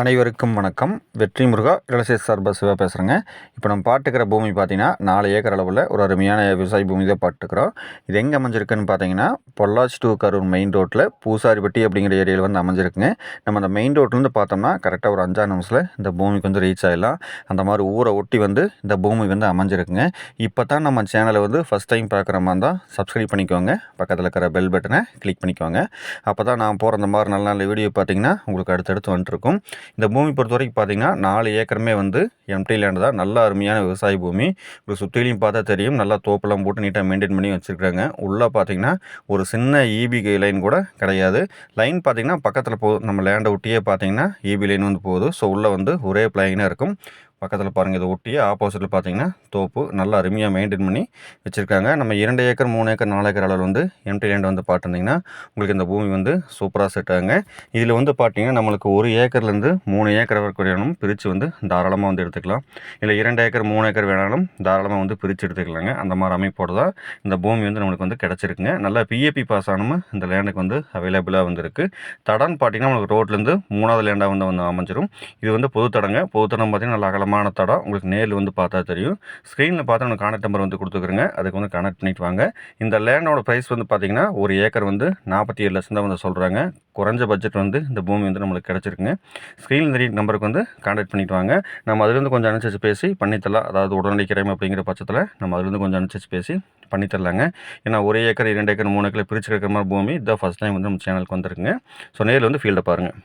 அனைவருக்கும் வணக்கம். வெற்றி முருகா இளசே சார்பா சிவா பேசுகிறேங்க இப்போ நம்ம பாட்டுக்கிற பூமி பார்த்தீங்கன்னா நாலு ஏக்கர் அளவில் ஒரு அருமையான விவசாய பூமி தான் பாட்டுக்கிறோம் இது எங்கே அமைஞ்சிருக்குன்னு பார்த்தீங்கன்னா பொள்ளாச்சி டு கரூர் மெயின் ரோட்டில் பூசாரிப்பட்டி அப்படிங்கிற ஏரியாவில் வந்து அமைஞ்சிருக்குங்க. நம்ம அந்த மெயின் ரோட்லேருந்து பார்த்தோம்னா கரெக்டாக ஒரு அஞ்சாறு நிமிஷத்தில் இந்த பூமிக்கு வந்து ரீச் ஆகிடலாம் அந்த மாதிரி ஊரை ஒட்டி வந்து இந்த பூமி வந்து அமைஞ்சிருக்குங்க. இப்போ தான் நம்ம சேனலை வந்து ஃபஸ்ட் டைம் பார்க்குற மாதிரி தான் சப்ஸ்கிரைப் பண்ணிக்கோங்க. பக்கத்தில் இருக்கிற பெல் பட்டனை கிளிக் பண்ணிக்கோங்க. அப்போ தான் நான் போகிற அந்த மாதிரி நல்ல நல்ல வீடியோ பார்த்தீங்கன்னா உங்களுக்கு அடுத்தடுத்து வந்துட்டுருக்கும் இந்த பூமி பொறுத்த வரைக்கும் பார்த்தீங்கன்னா நாலு ஏக்கருமே வந்து எம்டி லேண்ட் தான். நல்ல அருமையான விவசாய பூமி. இப்போ சுற்றிலையும் பார்த்தா தெரியும். நல்லா தோப்பெல்லாம் போட்டு நீட்டாக மெயின்டைன் பண்ணி வச்சுருக்காங்க. உள்ளே பார்த்தீங்கன்னா ஒரு சின்ன இபி லைன் கூட கிடையாது. லைன் பார்த்தீங்கன்னா பக்கத்தில் போ நம்ம லேண்டை ஒட்டியே பார்த்தீங்கன்னா இபி லைன் வந்து போகுது. ஸோ உள்ளே வந்து ஒரே பிளைனாக இருக்கும். பக்கத்தில் பாருங்கள் இதை ஒட்டியே ஆப்போசிட்டில் பார்த்தீங்கன்னா தோப்பு நல்லா அருமையாக மெயின்டைன் பண்ணி வச்சுருக்காங்க. நம்ம இரண்டு ஏக்கர் மூணு ஏக்கர் நாலு ஏக்கர் அளவில் வந்து எம்டி லேண்ட் வந்து பார்த்துருந்தீங்கன்னா உங்களுக்கு இந்த பூமி வந்து சூப்பராக செட் ஆகுங்க. இதில் வந்து பார்த்தீங்கன்னா நம்மளுக்கு ஒரு ஏக்கர்லேருந்து மூணு ஏக்கர் வரைக்கும் வேணும் பிரித்து வந்து தாராளமாக வந்து எடுத்துக்கலாம். இல்லை இரண்டு ஏக்கர் மூணு ஏக்கர் வேணாலும் தாராளமாக வந்து பிரித்து எடுத்துக்கலாங்க. அந்த மாதிரி அமைப்போடு தான் இந்த பூமி வந்து நம்மளுக்கு வந்து கிடச்சிருக்குங்க. நல்லா பிஏபி பாஸ் ஆனமும் இந்த லேண்டுக்கு வந்து அவைலபிளாக வந்துருக்கு. தடம்னு பார்த்தீங்கன்னா நம்மளுக்கு ரோட்லேருந்து மூணாவது லேண்டாக வந்து வந்து அமைஞ்சிரும். இது வந்து பொது தடங்க. பொது தடம் பார்த்தீங்கன்னா நல்லா அகலமான தடம். உங்களுக்கு நேரில் வந்து பார்த்தா தெரியும். ஸ்க்ரீனில் பார்த்தா உங்களுக்கு கான்டாக்ட் நம்பர் வந்து கொடுத்துக்கிறேங்க. அதுக்கு வந்து கனெக்ட் பண்ணிட்டு வாங்க. இந்த லேண்டோட ப்ரைஸ் வந்து பார்த்தீங்கன்னா ஒரு ஏக்கர் வந்து நாற்பத்தி ஏழு லட்சம் தான் வந்து சொல்கிறாங்க குறைஞ்ச பட்ஜெட் வந்து இந்த பூமி வந்து நம்மளுக்கு கிடச்சிருக்குங்க. ஸ்க்ரீனில் தெரிய நம்பருக்கு வந்து கான்டாக்ட் பண்ணிட்டு வாங்க. நம்ம அதுலேருந்து கொஞ்சம் அனுசரித்து பேசி பண்ணித்தரலாம் அதாவது உடனடி கிரைம் அப்படிங்கிற பட்சத்தில் நம்ம அதுலேருந்து கொஞ்சம் அனுசரித்து பேசி பண்ணித்தரலாங்க ஏன்னா ஒரு ஏக்கர் இரண்டு ஏக்கர் மூணு ஏக்கர் பிரிச்சு கிடக்கிற மாதிரி பூமி இதான் ஃபஸ்ட் டைம் வந்து நம்ம சேனலுக்கு வந்துருக்குங்க. ஸோ நேரில் வந்து ஃபீல்டை பாருங்கள்